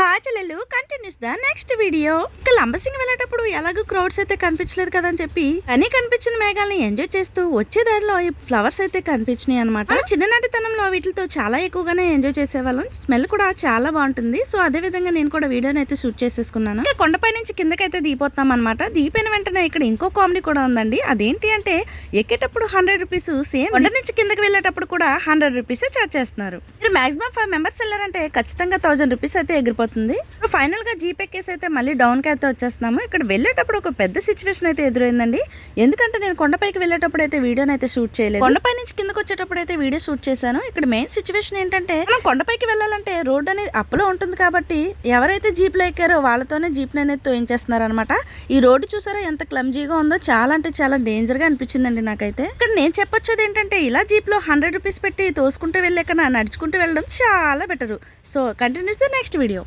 హాచలలు continues the next video ఇంకా లంబసింగ్ వెళ్ళేటప్పుడు ఎలాగో క్రౌడ్స్ అయితే కనిపించలేదు కదా అని చెప్పి అని కనిపించిన మేఘాలని ఎంజాయ్ చేస్తూ వచ్చే దారిలో ఈ ఫ్లవర్స్ అయితే కనిపించినాయి అనమాట మన చిన్ననాటితనంలో వీటితో చాలా ఎక్కువగానే ఎంజాయ్ చేసేవాళ్ళం. స్మెల్ కూడా చాలా బాగుంటుంది. సో అదే విధంగా నేను కూడా వీడియోని అయితే షూట్ చేసేసుకున్నాను. ఇంకా కొండపై నుంచి కిందకైతే దిగిపోతాం అనమాట దిగిపోయిన వెంటనే ఇక్కడ ఇంకో కామెడీ కూడా ఉందండి. అదేంటి అంటే ఎక్కేటప్పుడు హండ్రెడ్ రూపీస్ సేమ్ కొండ నుంచి కిందకి వెళ్ళేటప్పుడు కూడా హండ్రెడ్ రూపీస్ చార్జ్ చేస్తున్నారు. మీరు మాక్సిమం ఫైవ్ మెంబర్స్ వెళ్ళారంటే ఖచ్చితంగా థౌసండ్ రూపీస్ అయితే ఎగిరిపోతుంది ఫైనల్గా జీపే కేసు అయితే మళ్ళీ డౌన్కి అయితే వచ్చేస్తున్నాము. ఇక్కడ వెళ్ళేటప్పుడు ఒక పెద్ద సిచ్యువేషన్ అయితే ఎదురైందండి. ఎందుకంటే నేను కొండపైకి వెళ్ళేటప్పుడు అయితే వీడియోని అయితే షూట్ చేయలేదు. కొండపై నుంచి కిందకి వచ్చేటప్పుడు అయితే వీడియో షూట్ చేశాను. ఇక్కడ మెయిన్ సిచ్యువేషన్ ఏంటంటే మనం కొండపైకి వెళ్ళాలంటే రోడ్ అనేది అప్పులో ఉంటుంది కాబట్టి ఎవరైతే జీప్లో ఎక్కారో వాళ్ళతోనే జీప్ అనేది తోయించేస్తున్నారు అనమాట ఈ రోడ్డు చూసారా ఎంత క్లమ్జీగా ఉందో చాలా అంటే చాలా డేంజర్గా అనిపించిందండి నాకైతే. ఇక్కడ నేను చెప్పొచ్చేది ఏంటంటే ఇలా జీప్లో హండ్రెడ్ రూపీస్ పెట్టి తోసుకుంటూ వెళ్ళాక నడుచుకుంటూ వెళ్ళడం చాలా better so continues the next video